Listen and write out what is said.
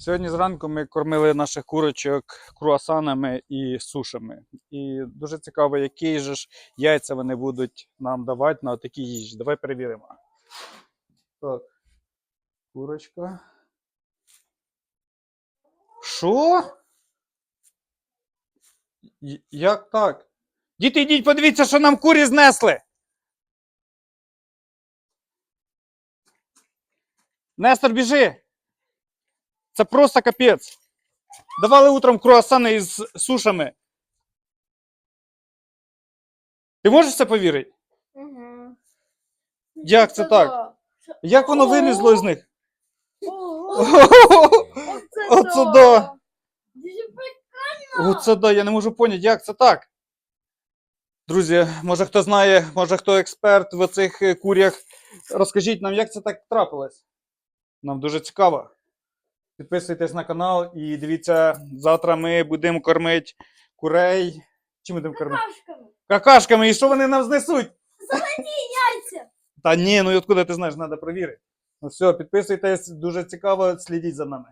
Сьогодні зранку ми кормили наших курочок круасанами і сушами. І дуже цікаво, які ж яйця вони будуть нам давати на такі їжі. Давай перевіримо. Так. Курочка. Що? Як так? Діти, йдіть, подивіться, що нам курі знесли. Нестор, біжи. Це просто капець. Давали утром круасани із сушами. Ти можеш це повірити? Угу. Як це так? Як воно вилізло з них? Оце да. Оце да, я не можу поняти, як це так. Друзі, може хто знає, може хто експерт в цих е, курях. Розкажіть нам, як це так трапилось. Нам дуже цікаво. Підписуйтесь на канал і дивіться, завтра ми будемо кормити курей. Чим будемо кормити? Какашками. Какашками, і що вони нам знесуть? Яйця. Та ні, ну і откуда ти знаєш, треба перевірити. Ну все, підписуйтесь, дуже цікаво, слідіть за нами.